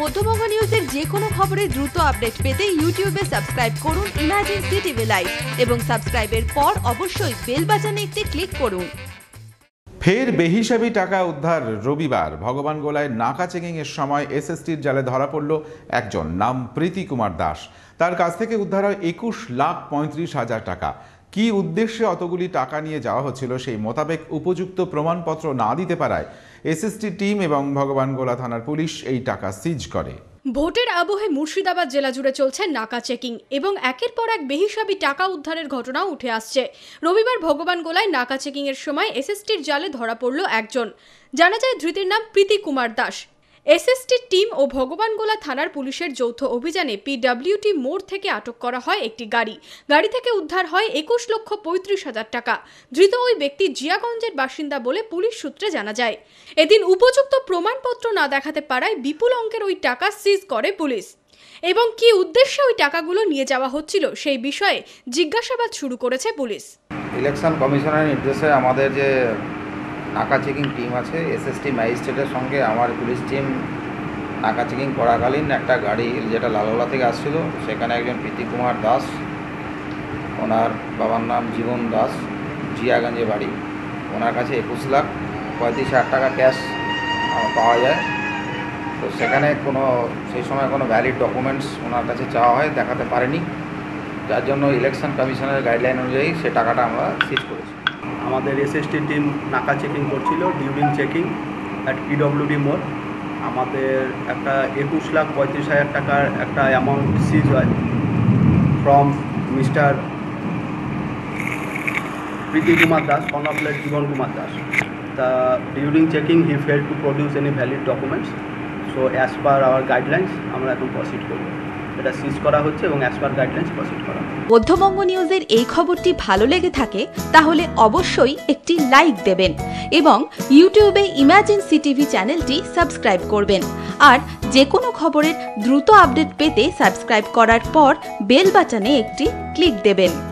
মধ্যবঙ্গ নিউজের যে কোনো খবরের দ্রুত আপডেট পেতে ইউটিউবে সাবস্ক্রাইব করুন ইমার্জেন্সি টিভি লাইভ এবং সাবস্ক্রাইবের পর অবশ্যই বেল বাটনে একটি ক্লিক করুন। ফের বেহিসাবি টাকা উদ্ধার রবিবার। ভগবান গোলায় নাকা চেকিং এর সময় এসএসটির জালে ধরা পড়ল একজন, নাম প্রীতি কুমার দাস। তার কাছ থেকে উদ্ধার হয় একুশ লাখ পঁয়ত্রিশ হাজার টাকা। কি উদ্দেশ্যে অতগুলি টাকা নিয়ে যাওয়া হচ্ছিল সেই মোতাবেক উপযুক্ত প্রমাণপত্র না দিতে পারায় এসএসটি টিম এবং ভগবান গোলা থানার পুলিশ এই টাকা সিজ করে। ভোটের আবহে মুর্শিদাবাদ জেলা জুড়ে চলছে নাকা চেকিং এবং একের পর এক বেহিসাবি টাকা উদ্ধারের ঘটনাও উঠে আসছে। রবিবার ভগবান গোলায় নাকা চেকিং এর সময় এসএসটির জালে ধরা পড়ল একজন। জানা যায় ধৃতের নাম প্রীতি কুমার দাস। এসএসটির টিম ও ভগবানগোলা থানার পুলিশের যৌথ অভিযানে পিডব্লিউটি মোড় থেকে আটক করা হয় একটি গাড়ি। গাড়ি থেকে উদ্ধার হয় একুশ লক্ষ পঁয়ত্রিশ হাজার টাকা। ধৃত ওই ব্যক্তি জিয়াগঞ্জের বাসিন্দা বলে পুলিশ সূত্রে জানা যায়। এদিন উপযুক্ত প্রমাণপত্র না দেখাতে পারায় বিপুল অঙ্কের ওই টাকা সিজ করে পুলিশ। এবং কি উদ্দেশ্যে ওই টাকাগুলো নিয়ে যাওয়া হচ্ছিল সেই বিষয়ে জিজ্ঞাসাবাদ শুরু করেছে পুলিশ। ইলেকশন কমিশনের নির্দেশে আমাদের যে নাকা চেকিং টিম আছে এসএসটি ম্যাজিস্ট্রেটের সঙ্গে আমার পুলিশ টিম নাকা চেকিং করাকালীন একটা গাড়ি, যেটা লালগোলা থেকে আসছিল, সেখানে একজন প্রীতি কুমার দাস, ওনার বাবার নাম জীবন দাস, জিয়াগঞ্জে বাড়ি। ওনার কাছে একুশ লাখ পঁয়ত্রিশ হাজার টাকা ক্যাশ পাওয়া যায়। তো সেখানে কোনো, সেই সময় কোনো ভ্যালিড ডকুমেন্টস ওনার কাছে চাওয়া হয়, দেখাতে পারেনি। যার জন্য ইলেকশন কমিশনের গাইডলাইন অনুযায়ী সে টাকাটা আমরা সিজ করেছি। আমাদের এসএসটি টিম নাকা চেকিং করছিল ডিউরিং চেকিং অ্যাট পিডব্লিউডি মোড় আমাদের একটা একুশ লাখ পঁয়ত্রিশ হাজার টাকার একটা অ্যামাউন্ট সিজ হয় from mister Priti Kumar Das son of late Jiban Kumar Das. তা during checking he fail to produce any valid documents so as per our guidelines আমরা এখন প্রসিড করব। এটা সিজ করা হচ্ছে এবং অ্যাজ পার গাইডলাইন্স প্রসিড করা মধ্যবঙ্গ নিউজের এই খবরটি ভালো লেগে থাকে, তাহলে অবশ্যই একটি লাইক দেবেন এবং ইউটিউবে ইমার্জেন্সি টিভি চ্যানেলটি সাবস্ক্রাইব করবেন। আর যে কোনো খবরের দ্রুত আপডেট পেতে সাবস্ক্রাইব করার পর বেল বাটনে একটি ক্লিক দেবেন।